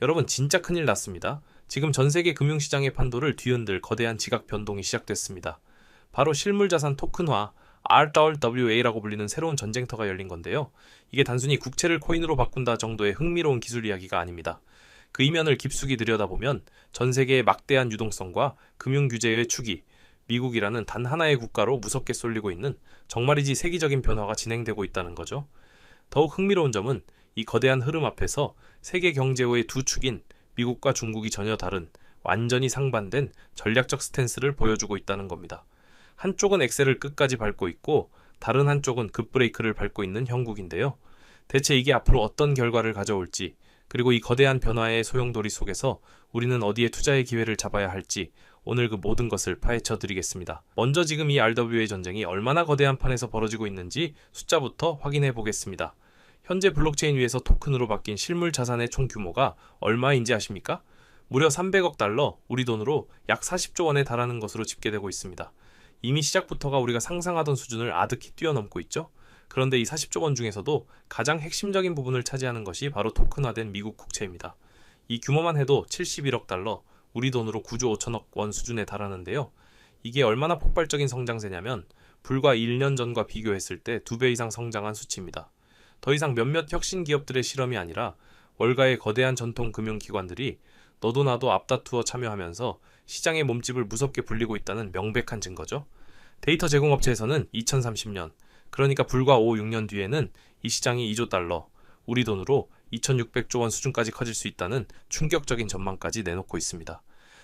여러분 진짜 큰일 났습니다. 지금 전 세계 금융시장의 판도를 뒤흔들 거대한 지각 변동이 시작됐습니다. 바로 실물자산 토큰화 RWA라고 불리는 새로운 전쟁터가 열린 건데요. 이게 단순히 국채를 코인으로 바꾼다 정도의 흥미로운 기술 이야기가 아닙니다. 그 이면을 깊숙이 들여다보면 전 세계의 막대한 유동성과 금융 규제의 축이 미국이라는 단 하나의 국가로 무섭게 쏠리고 있는 정말이지 세계적인 변화가 진행되고 있다는 거죠. 더욱 흥미로운 점은 이 거대한 흐름 앞에서 세계 경제의 두 축인 미국과 중국이 전혀 다른 완전히 상반된 전략적 스탠스를 보여주고 있다는 겁니다. 한쪽은 엑셀을 끝까지 밟고 있고 다른 한쪽은 급브레이크를 밟고 있는 형국인데요. 대체 이게 앞으로 어떤 결과를 가져올지 그리고 이 거대한 변화의 소용돌이 속에서 우리는 어디에 투자의 기회를 잡아야 할지 오늘 그 모든 것을 파헤쳐 드리겠습니다. 먼저 지금 이 RWA 전쟁이 얼마나 거대한 판에서 벌어지고 있는지 숫자부터 확인해 보겠습니다. 현재 블록체인 위에서 토큰으로 바뀐 실물 자산의 총 규모가 얼마인지 아십니까? 무려 300억 달러, 우리 돈으로 약 40조 원에 달하는 것으로 집계되고 있습니다. 이미 시작부터가 우리가 상상하던 수준을 아득히 뛰어넘고 있죠. 그런데 이 40조 원 중에서도 가장 핵심적인 부분을 차지하는 것이 바로 토큰화된 미국 국채입니다. 이 규모만 해도 71억 달러, 우리 돈으로 9조 5천억 원 수준에 달하는데요. 이게 얼마나 폭발적인 성장세냐면 불과 1년 전과 비교했을 때 2배 이상 성장한 수치입니다. 더 이상 몇몇 혁신 기업들의 실험이 아니라 월가의 거대한 전통 금융기관들이 너도 나도 앞다투어 참여하면서 시장의 몸집을 무섭게 불리고 있다는 명백한 증거죠. 데이터 제공업체에서는 2030년, 그러니까 불과 5, 6년 뒤에는 이 시장이 2조 달러, 우리 돈으로 2600조 원 수준까지 커질 수 있다는 충격적인 전망까지 내놓고 있습니다.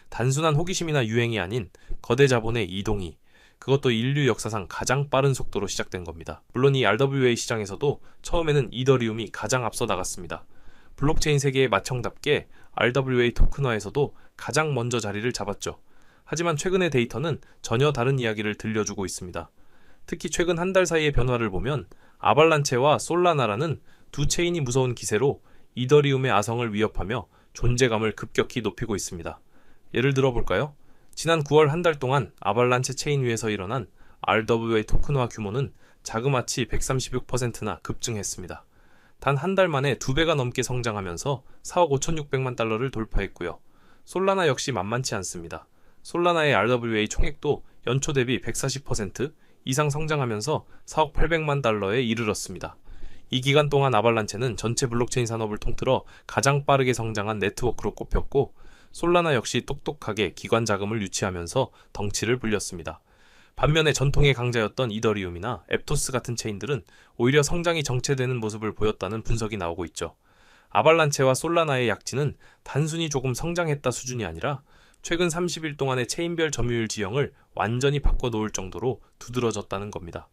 단순한 호기심이나 유행이 아닌 거대 자본의 이동이 그것도 인류 역사상 가장 빠른 속도로 시작된 겁니다. 물론 이 RWA 시장에서도 처음에는 이더리움이 가장 앞서 나갔습니다. 블록체인 세계의 마청답게 RWA 토큰화에서도 가장 먼저 자리를 잡았죠. 하지만 최근의 데이터는 전혀 다른 이야기를 들려주고 있습니다. 특히 최근 한 달 사이의 변화를 보면 아발란체와 솔라나라는 두 체인이 무서운 기세로 이더리움의 아성을 위협하며 존재감을 급격히 높이고 있습니다. 예를 들어 볼까요? 지난 9월 한 달 동안 아발란체 체인 위에서 일어난 RWA 토큰화 규모는 자그마치 136%나 급증했습니다. 단 한 달 만에 두 배가 넘게 성장하면서 4억 5,600만 달러를 돌파했고요. 솔라나 역시 만만치 않습니다. 솔라나의 RWA 총액도 연초 대비 140% 이상 성장하면서 4억 800만 달러에 이르렀습니다. 이 기간 동안 아발란체는 전체 블록체인 산업을 통틀어 가장 빠르게 성장한 네트워크로 꼽혔고 솔라나 역시 똑똑하게 기관 자금을 유치하면서 덩치를 불렸습니다. 반면에 전통의 강자였던 이더리움이나 앱토스 같은 체인들은 오히려 성장이 정체되는 모습을 보였다는 분석이 나오고 있죠. 아발란체와 솔라나의 약진은 단순히 조금 성장했다 수준이 아니라 최근 30일 동안의 체인별 점유율 지형을 완전히 바꿔놓을 정도로 두드러졌다는 겁니다.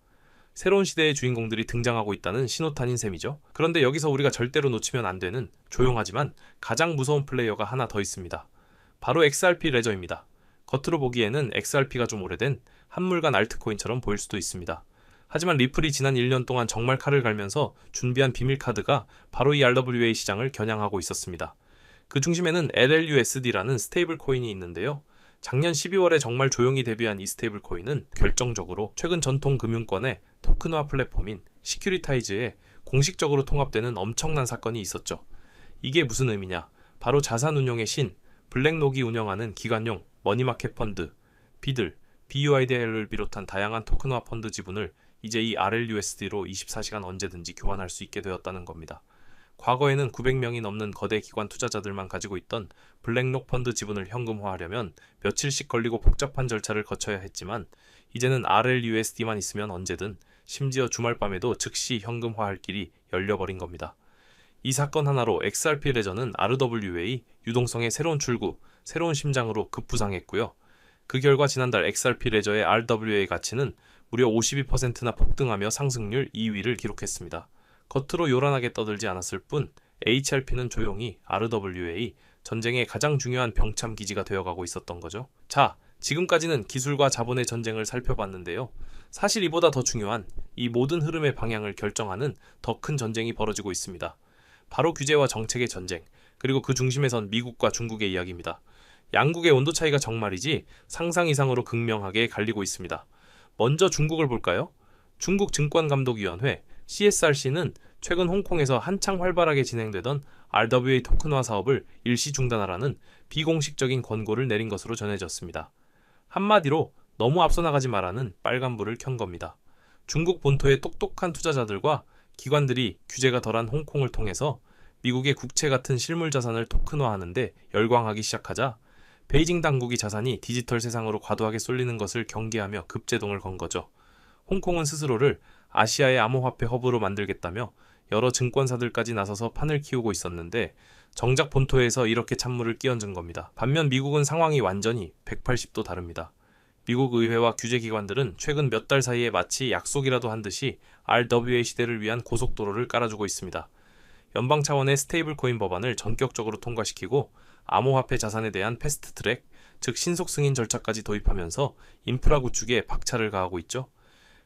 새로운 시대의 주인공들이 등장하고 있다는 신호탄인 셈이죠. 그런데 여기서 우리가 절대로 놓치면 안 되는 조용하지만 가장 무서운 플레이어가 하나 더 있습니다. 바로 XRP 레저입니다. 겉으로 보기에는 XRP가 좀 오래된 한물간 알트코인처럼 보일 수도 있습니다. 하지만 리플이 지난 1년 동안 정말 칼을 갈면서 준비한 비밀 카드가 바로 이 RWA 시장을 겨냥하고 있었습니다. 그 중심에는 LLUSD라는 스테이블 코인이 있는데요. 작년 12월에 정말 조용히 데뷔한 이 스테이블 코인은 결정적으로 최근 전통 금융권의 토큰화 플랫폼인 시큐리타이즈에 공식적으로 통합되는 엄청난 사건이 있었죠. 이게 무슨 의미냐? 바로 자산 운용의 신, 블랙록이 운영하는 기관용 머니마켓 펀드, 비들, BUIDL을 비롯한 다양한 토큰화 펀드 지분을 이제 이 RLUSD로 24시간 언제든지 교환할 수 있게 되었다는 겁니다. 과거에는 900명이 넘는 거대 기관 투자자들만 가지고 있던 블랙록 펀드 지분을 현금화하려면 며칠씩 걸리고 복잡한 절차를 거쳐야 했지만 이제는 RLUSD만 있으면 언제든 심지어 주말 밤에도 즉시 현금화할 길이 열려버린 겁니다. 이 사건 하나로 XRP 레저는 RWA 유동성의 새로운 출구, 새로운 심장으로 급부상했고요. 그 결과 지난달 XRP 레저의 RWA 가치는 무려 52%나 폭등하며 상승률 2위를 기록했습니다. 겉으로 요란하게 떠들지 않았을 뿐 HRP는 조용히 RWA 전쟁의 가장 중요한 병참 기지가 되어가고 있었던 거죠. 자, 지금까지는 기술과 자본의 전쟁을 살펴봤는데요. 사실 이보다 더 중요한 이 모든 흐름의 방향을 결정하는 더 큰 전쟁이 벌어지고 있습니다. 바로 규제와 정책의 전쟁, 그리고 그 중심에선 미국과 중국의 이야기입니다. 양국의 온도 차이가 정말이지 상상 이상으로 극명하게 갈리고 있습니다. 먼저 중국을 볼까요? 중국 증권감독위원회 CSRC는 최근 홍콩에서 한창 활발하게 진행되던 RWA 토큰화 사업을 일시 중단하라는 비공식적인 권고를 내린 것으로 전해졌습니다. 한마디로 너무 앞서 나가지 말라는 빨간불을 켠 겁니다. 중국 본토의 똑똑한 투자자들과 기관들이 규제가 덜한 홍콩을 통해서 미국의 국채 같은 실물 자산을 토큰화하는데 열광하기 시작하자 베이징 당국이 자산이 디지털 세상으로 과도하게 쏠리는 것을 경계하며 급제동을 건 거죠. 홍콩은 스스로를 아시아의 암호화폐 허브로 만들겠다며 여러 증권사들까지 나서서 판을 키우고 있었는데 정작 본토에서 이렇게 찬물을 끼얹은 겁니다. 반면 미국은 상황이 완전히 180도 다릅니다. 미국 의회와 규제기관들은 최근 몇 달 사이에 마치 약속이라도 한 듯이 RWA 시대를 위한 고속도로를 깔아주고 있습니다. 연방 차원의 스테이블 코인 법안을 전격적으로 통과시키고 암호화폐 자산에 대한 패스트 트랙, 즉 신속 승인 절차까지 도입하면서 인프라 구축에 박차를 가하고 있죠.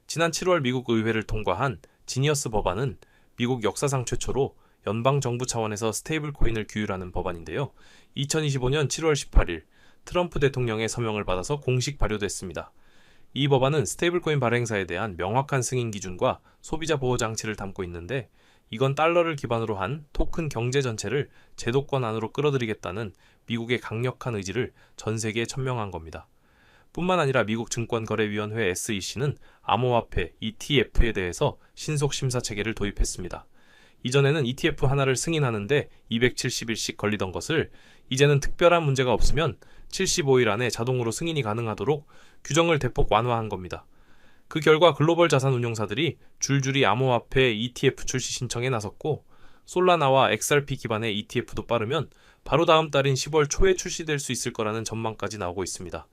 지난 7월 미국 의회를 통과한 지니어스 법안은 미국 역사상 최초로 연방 정부 차원에서 스테이블 코인을 규율하는 법안인데요. 2025년 7월 18일 트럼프 대통령의 서명을 받아서 공식 발효됐습니다. 이 법안은 스테이블코인 발행사에 대한 명확한 승인 기준과 소비자 보호 장치를 담고 있는데 이건 달러를 기반으로 한 토큰 경제 전체를 제도권 안으로 끌어들이겠다는 미국의 강력한 의지를 전 세계에 천명한 겁니다. 뿐만 아니라 미국 증권거래위원회 SEC는 암호화폐 ETF에 대해서 신속 심사 체계를 도입했습니다. 이전에는 ETF 하나를 승인하는데 270일씩 걸리던 것을 이제는 특별한 문제가 없으면 75일 안에 자동으로 승인이 가능하도록 규정을 대폭 완화한 겁니다. 그 결과 글로벌 자산 운용사들이 줄줄이 암호화폐 ETF 출시 신청에 나섰고 솔라나와 XRP 기반의 ETF도 빠르면 바로 다음 달인 10월 초에 출시될 수 있을 거라는 전망까지 나오고 있습니다.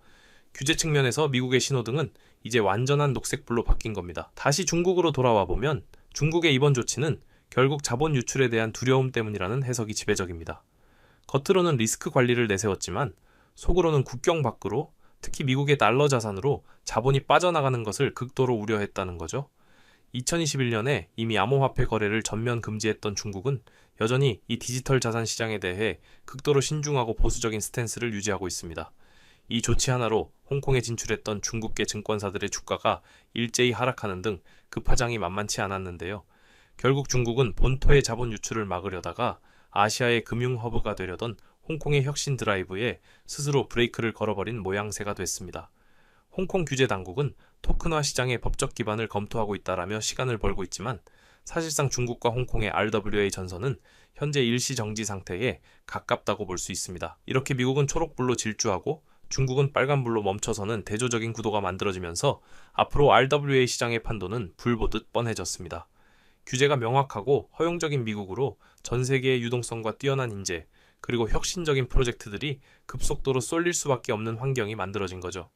규제 측면에서 미국의 신호등은 이제 완전한 녹색불로 바뀐 겁니다. 다시 중국으로 돌아와 보면 중국의 이번 조치는 결국 자본 유출에 대한 두려움 때문이라는 해석이 지배적입니다. 겉으로는 리스크 관리를 내세웠지만 속으로는 국경 밖으로 특히 미국의 달러 자산으로 자본이 빠져나가는 것을 극도로 우려했다는 거죠. 2021년에 이미 암호화폐 거래를 전면 금지했던 중국은 여전히 이 디지털 자산 시장에 대해 극도로 신중하고 보수적인 스탠스를 유지하고 있습니다. 이 조치 하나로 홍콩에 진출했던 중국계 증권사들의 주가가 일제히 하락하는 등 급파장이 만만치 않았는데요. 결국 중국은 본토의 자본 유출을 막으려다가 아시아의 금융 허브가 되려던 홍콩의 혁신 드라이브에 스스로 브레이크를 걸어버린 모양새가 됐습니다. 홍콩 규제 당국은 토큰화 시장의 법적 기반을 검토하고 있다라며 시간을 벌고 있지만 사실상 중국과 홍콩의 RWA 전선은 현재 일시 정지 상태에 가깝다고 볼 수 있습니다. 이렇게 미국은 초록불로 질주하고 중국은 빨간불로 멈춰서는 대조적인 구도가 만들어지면서 앞으로 RWA 시장의 판도는 불보듯 뻔해졌습니다. 규제가 명확하고 허용적인 미국으로 전 세계의 유동성과 뛰어난 인재, 그리고 혁신적인 프로젝트들이 급속도로 쏠릴 수밖에 없는 환경이 만들어진 거죠.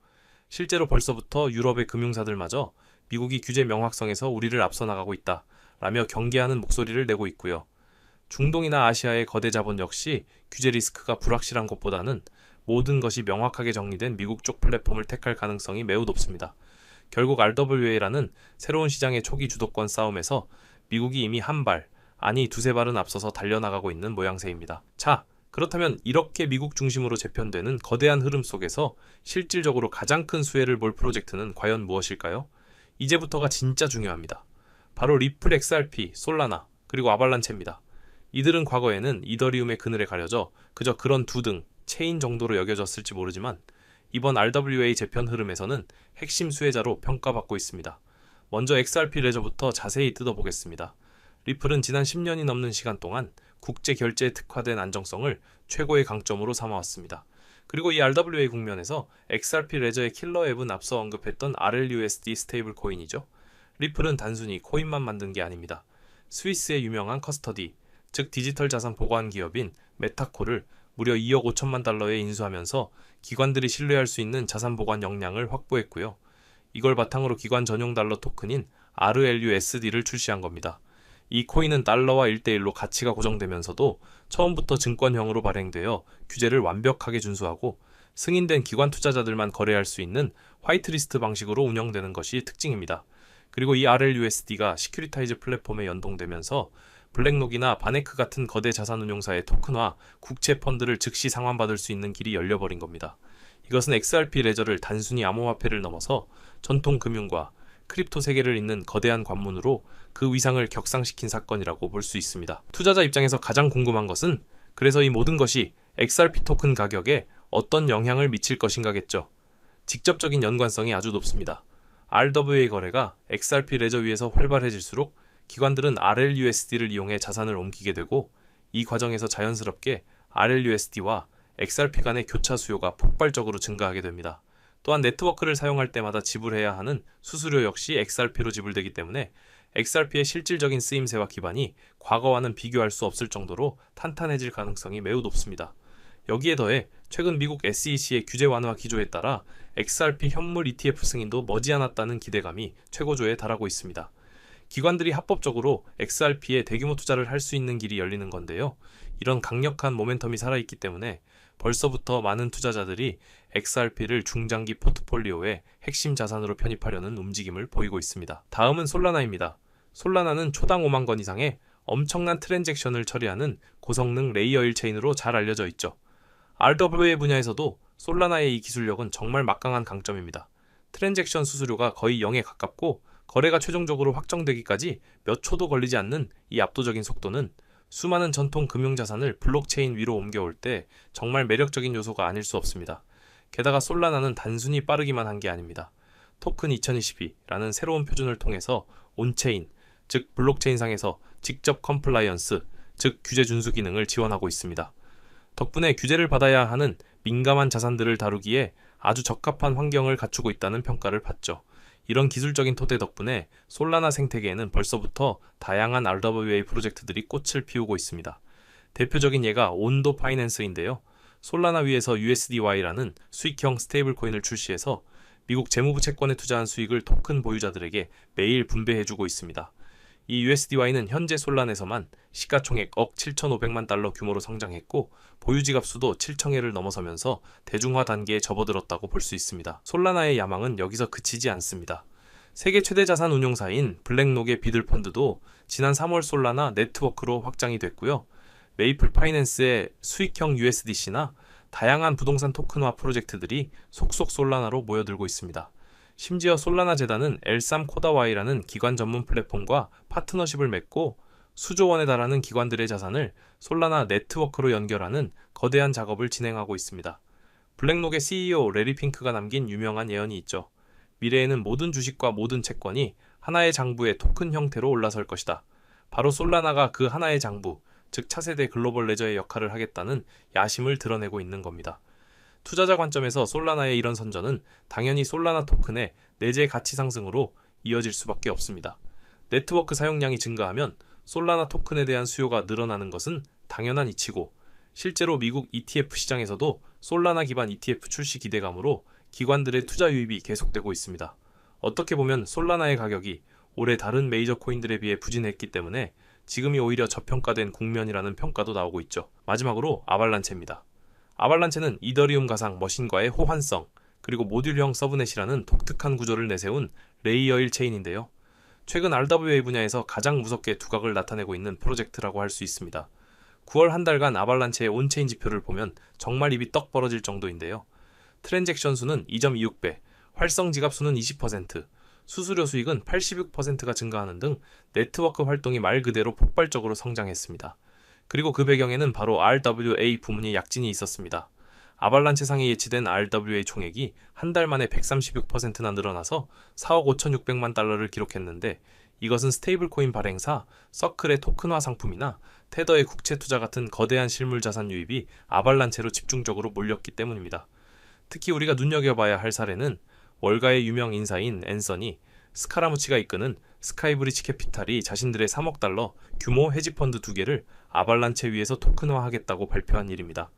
실제로 벌써부터 유럽의 금융사들마저 미국이 규제 명확성에서 우리를 앞서 나가고 있다. 라며 경계하는 목소리를 내고 있고요. 중동이나 아시아의 거대 자본 역시 규제 리스크가 불확실한 것보다는 모든 것이 명확하게 정리된 미국 쪽 플랫폼을 택할 가능성이 매우 높습니다. 결국 RWA라는 새로운 시장의 초기 주도권 싸움에서 미국이 이미 한 발, 아니 두세 발은 앞서서 달려나가고 있는 모양새입니다. 자, 그렇다면 이렇게 미국 중심으로 재편되는 거대한 흐름 속에서 실질적으로 가장 큰 수혜를 볼 프로젝트는 과연 무엇일까요? 이제부터가 진짜 중요합니다. 바로 리플 XRP, 솔라나, 그리고 아발란체입니다. 이들은 과거에는 이더리움의 그늘에 가려져 그저 그런 두 등, 체인 정도로 여겨졌을지 모르지만 이번 RWA 재편 흐름에서는 핵심 수혜자로 평가받고 있습니다. 먼저 XRP 레저부터 자세히 뜯어보겠습니다. 리플은 지난 10년이 넘는 시간 동안 국제 결제에 특화된 안정성을 최고의 강점으로 삼아왔습니다. 그리고 이 RWA 국면에서 XRP 레저의 킬러 앱은 앞서 언급했던 RLUSD 스테이블 코인이죠. 리플은 단순히 코인만 만든 게 아닙니다. 스위스의 유명한 커스터디, 즉 디지털 자산 보관 기업인 메타코를 무려 2억 5천만 달러에 인수하면서 기관들이 신뢰할 수 있는 자산 보관 역량을 확보했고요. 이걸 바탕으로 기관 전용 달러 토큰인 RLUSD를 출시한 겁니다. 이 코인은 달러와 1대1로 가치가 고정되면서도 처음부터 증권형으로 발행되어 규제를 완벽하게 준수하고 승인된 기관 투자자들만 거래할 수 있는 화이트리스트 방식으로 운영되는 것이 특징입니다. 그리고 이 RLUSD가 시큐리타이즈 플랫폼에 연동되면서 블랙록이나 바네크 같은 거대 자산운용사의 토큰화, 국채 펀드를 즉시 상환받을 수 있는 길이 열려버린 겁니다. 이것은 XRP 레저를 단순히 암호화폐를 넘어서 전통 금융과 크립토 세계를 잇는 거대한 관문으로 그 위상을 격상시킨 사건이라고 볼 수 있습니다. 투자자 입장에서 가장 궁금한 것은 그래서 이 모든 것이 XRP 토큰 가격에 어떤 영향을 미칠 것인가겠죠. 직접적인 연관성이 아주 높습니다. RWA 거래가 XRP 레저 위에서 활발해질수록 기관들은 RLUSD를 이용해 자산을 옮기게 되고 이 과정에서 자연스럽게 RLUSD와 XRP 간의 교차 수요가 폭발적으로 증가하게 됩니다. 또한 네트워크를 사용할 때마다 지불해야 하는 수수료 역시 XRP로 지불되기 때문에 XRP의 실질적인 쓰임새와 기반이 과거와는 비교할 수 없을 정도로 탄탄해질 가능성이 매우 높습니다. 여기에 더해 최근 미국 SEC의 규제 완화 기조에 따라 XRP 현물 ETF 승인도 머지않았다는 기대감이 최고조에 달하고 있습니다. 기관들이 합법적으로 XRP에 대규모 투자를 할 수 있는 길이 열리는 건데요. 이런 강력한 모멘텀이 살아있기 때문에 벌써부터 많은 투자자들이 XRP를 중장기 포트폴리오의 핵심 자산으로 편입하려는 움직임을 보이고 있습니다. 다음은 솔라나입니다. 솔라나는 초당 5만 건 이상의 엄청난 트랜잭션을 처리하는 고성능 레이어 1 체인으로 잘 알려져 있죠. RWA 분야에서도 솔라나의 이 기술력은 정말 막강한 강점입니다. 트랜잭션 수수료가 거의 0에 가깝고 거래가 최종적으로 확정되기까지 몇 초도 걸리지 않는 이 압도적인 속도는 수많은 전통 금융자산을 블록체인 위로 옮겨올 때 정말 매력적인 요소가 아닐 수 없습니다. 게다가 솔라나는 단순히 빠르기만 한 게 아닙니다. 토큰 2022라는 새로운 표준을 통해서 온체인, 즉 블록체인상에서 직접 컴플라이언스, 즉 규제 준수 기능을 지원하고 있습니다. 덕분에 규제를 받아야 하는 민감한 자산들을 다루기에 아주 적합한 환경을 갖추고 있다는 평가를 받죠. 이런 기술적인 토대 덕분에 솔라나 생태계에는 벌써부터 다양한 RWA 프로젝트들이 꽃을 피우고 있습니다. 대표적인 예가 온도 파이낸스인데요. 솔라나 위에서 USDY라는 수익형 스테이블 코인을 출시해서 미국 재무부 채권에 투자한 수익을 토큰 보유자들에게 매일 분배해주고 있습니다. 이 USDY는 현재 솔란에서만 시가총액 억 7,500만 달러 규모로 성장했고 보유 지갑 수도 7,000회를 넘어서면서 대중화 단계에 접어들었다고 볼 수 있습니다. 솔라나의 야망은 여기서 그치지 않습니다. 세계 최대 자산 운용사인 블랙록의 비들 펀드도 지난 3월 솔라나 네트워크로 확장이 됐고요. 메이플 파이낸스의 수익형 USDC나 다양한 부동산 토큰화 프로젝트들이 속속 솔라나로 모여들고 있습니다. 심지어 솔라나 재단은 엘삼 코다와이라는 기관 전문 플랫폼과 파트너십을 맺고 수조 원에 달하는 기관들의 자산을 솔라나 네트워크로 연결하는 거대한 작업을 진행하고 있습니다. 블랙록의 CEO 레리 핑크가 남긴 유명한 예언이 있죠. 미래에는 모든 주식과 모든 채권이 하나의 장부의 토큰 형태로 올라설 것이다. 바로 솔라나가 그 하나의 장부, 즉 차세대 글로벌 레저의 역할을 하겠다는 야심을 드러내고 있는 겁니다. 투자자 관점에서 솔라나의 이런 선전은 당연히 솔라나 토큰의 내재 가치 상승으로 이어질 수밖에 없습니다. 네트워크 사용량이 증가하면 솔라나 토큰에 대한 수요가 늘어나는 것은 당연한 이치고 실제로 미국 ETF 시장에서도 솔라나 기반 ETF 출시 기대감으로 기관들의 투자 유입이 계속되고 있습니다. 어떻게 보면 솔라나의 가격이 올해 다른 메이저 코인들에 비해 부진했기 때문에 지금이 오히려 저평가된 국면이라는 평가도 나오고 있죠. 마지막으로 아발란체입니다. 아발란체는 이더리움 가상 머신과의 호환성, 그리고 모듈형 서브넷이라는 독특한 구조를 내세운 레이어 1 체인인데요. 최근 RWA 분야에서 가장 무섭게 두각을 나타내고 있는 프로젝트라고 할 수 있습니다. 9월 한 달간 아발란체의 온체인 지표를 보면 정말 입이 떡 벌어질 정도인데요. 트랜잭션 수는 2.26배, 활성 지갑 수는 20%, 수수료 수익은 86%가 증가하는 등 네트워크 활동이 말 그대로 폭발적으로 성장했습니다. 그리고 그 배경에는 바로 RWA 부문의 약진이 있었습니다. 아발란체 상에 예치된 RWA 총액이 한 달 만에 136%나 늘어나서 4억 5,600만 달러를 기록했는데 이것은 스테이블 코인 발행사 서클의 토큰화 상품이나 테더의 국채 투자 같은 거대한 실물 자산 유입이 아발란체로 집중적으로 몰렸기 때문입니다. 특히 우리가 눈여겨봐야 할 사례는 월가의 유명 인사인 앤서니 스카라무치가 이끄는 스카이브리치 캐피탈이 자신들의 3억 달러 규모 헤지펀드 두 개를 아발란체 위에서 토큰화하겠다고 발표한 일입니다.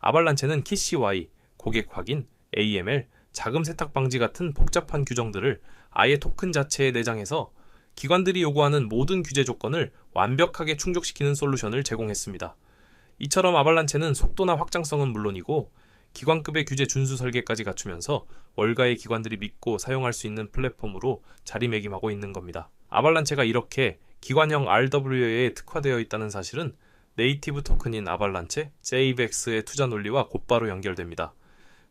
아발란체는 KCY, 고객 확인, AML, 자금 세탁 방지 같은 복잡한 규정들을 아예 토큰 자체에 내장해서 기관들이 요구하는 모든 규제 조건을 완벽하게 충족시키는 솔루션을 제공했습니다. 이처럼 아발란체는 속도나 확장성은 물론이고 기관급의 규제 준수 설계까지 갖추면서 월가의 기관들이 믿고 사용할 수 있는 플랫폼으로 자리매김하고 있는 겁니다. 아발란체가 이렇게 기관형 RWA에 특화되어 있다는 사실은 네이티브 토큰인 아발란체, JVX의 투자 논리와 곧바로 연결됩니다.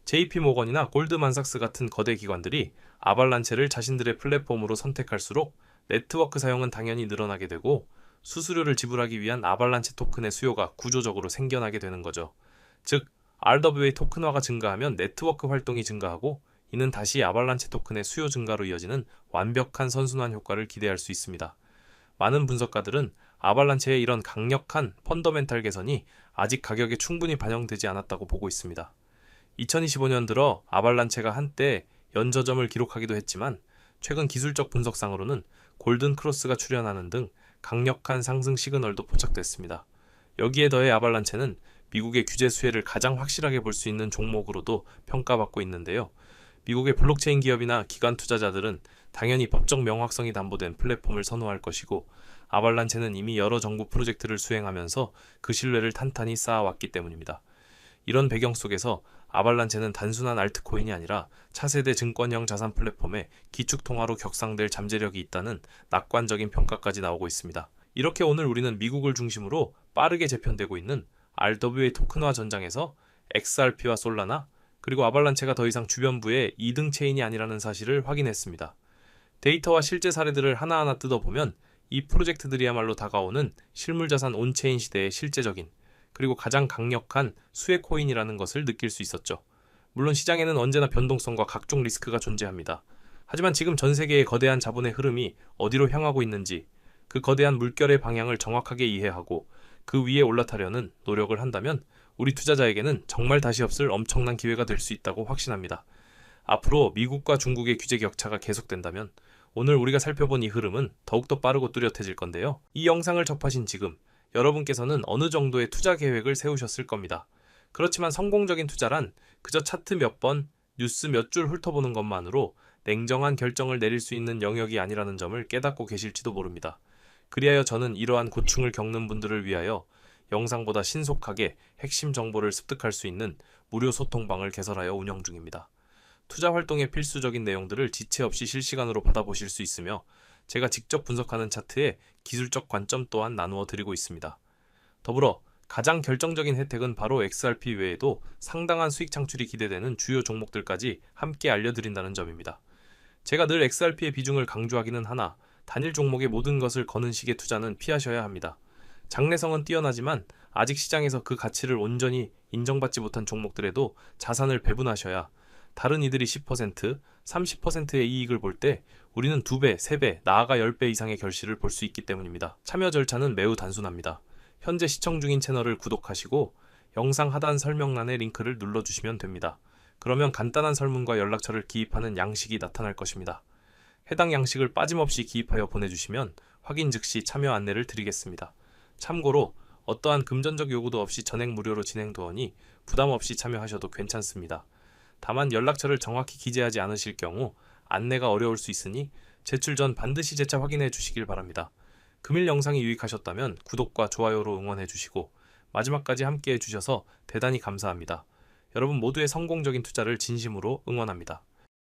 JP 모건이나 골드만삭스 같은 거대 기관들이 아발란체를 자신들의 플랫폼으로 선택할수록 네트워크 사용은 당연히 늘어나게 되고 수수료를 지불하기 위한 아발란체 토큰의 수요가 구조적으로 생겨나게 되는 거죠. 즉, RWA 토큰화가 증가하면 네트워크 활동이 증가하고 이는 다시 아발란체 토큰의 수요 증가로 이어지는 완벽한 선순환 효과를 기대할 수 있습니다. 많은 분석가들은 아발란체의 이런 강력한 펀더멘탈 개선이 아직 가격에 충분히 반영되지 않았다고 보고 있습니다. 2025년 들어 아발란체가 한때 연저점을 기록하기도 했지만 최근 기술적 분석상으로는 골든 크로스가 출현하는 등 강력한 상승 시그널도 포착됐습니다. 여기에 더해 아발란체는 미국의 규제 수혜를 가장 확실하게 볼 수 있는 종목으로도 평가받고 있는데요. 미국의 블록체인 기업이나 기관 투자자들은 당연히 법적 명확성이 담보된 플랫폼을 선호할 것이고 아발란체는 이미 여러 정부 프로젝트를 수행하면서 그 신뢰를 탄탄히 쌓아왔기 때문입니다. 이런 배경 속에서 아발란체는 단순한 알트코인이 아니라 차세대 증권형 자산 플랫폼에 기축통화로 격상될 잠재력이 있다는 낙관적인 평가까지 나오고 있습니다. 이렇게 오늘 우리는 미국을 중심으로 빠르게 재편되고 있는 RWA 토큰화 전장에서 XRP와 솔라나 그리고 아발란체가 더 이상 주변부의 2등 체인이 아니라는 사실을 확인했습니다. 데이터와 실제 사례들을 하나하나 뜯어보면 이 프로젝트들이야말로 다가오는 실물자산 온체인 시대의 실제적인 그리고 가장 강력한 수혜 코인이라는 것을 느낄 수 있었죠. 물론 시장에는 언제나 변동성과 각종 리스크가 존재합니다. 하지만 지금 전 세계의 거대한 자본의 흐름이 어디로 향하고 있는지 그 거대한 물결의 방향을 정확하게 이해하고 그 위에 올라타려는 노력을 한다면 우리 투자자에게는 정말 다시 없을 엄청난 기회가 될 수 있다고 확신합니다. 앞으로 미국과 중국의 규제 격차가 계속된다면 오늘 우리가 살펴본 이 흐름은 더욱더 빠르고 뚜렷해질 건데요. 이 영상을 접하신 지금 여러분께서는 어느 정도의 투자 계획을 세우셨을 겁니다. 그렇지만 성공적인 투자란 그저 차트 몇 번, 뉴스 몇 줄 훑어보는 것만으로 냉정한 결정을 내릴 수 있는 영역이 아니라는 점을 깨닫고 계실지도 모릅니다. 그리하여 저는 이러한 고충을 겪는 분들을 위하여 영상보다 신속하게 핵심 정보를 습득할 수 있는 무료 소통방을 개설하여 운영 중입니다. 투자 활동의 필수적인 내용들을 지체 없이 실시간으로 받아보실 수 있으며 제가 직접 분석하는 차트에 기술적 관점 또한 나누어 드리고 있습니다. 더불어 가장 결정적인 혜택은 바로 XRP 외에도 상당한 수익 창출이 기대되는 주요 종목들까지 함께 알려드린다는 점입니다. 제가 늘 XRP의 비중을 강조하기는 하나 단일 종목의 모든 것을 거는 식의 투자는 피하셔야 합니다. 장래성은 뛰어나지만 아직 시장에서 그 가치를 온전히 인정받지 못한 종목들에도 자산을 배분하셔야 다른 이들이 10%, 30%의 이익을 볼 때 우리는 2배, 3배, 나아가 10배 이상의 결실을 볼 수 있기 때문입니다. 참여 절차는 매우 단순합니다. 현재 시청 중인 채널을 구독하시고 영상 하단 설명란에 링크를 눌러주시면 됩니다. 그러면 간단한 설문과 연락처를 기입하는 양식이 나타날 것입니다. 해당 양식을 빠짐없이 기입하여 보내주시면 확인 즉시 참여 안내를 드리겠습니다. 참고로 어떠한 금전적 요구도 없이 전액 무료로 진행되오니 부담 없이 참여하셔도 괜찮습니다. 다만 연락처를 정확히 기재하지 않으실 경우 안내가 어려울 수 있으니 제출 전 반드시 재차 확인해 주시길 바랍니다. 금일 영상이 유익하셨다면 구독과 좋아요로 응원해 주시고 마지막까지 함께 해 주셔서 대단히 감사합니다. 여러분 모두의 성공적인 투자를 진심으로 응원합니다.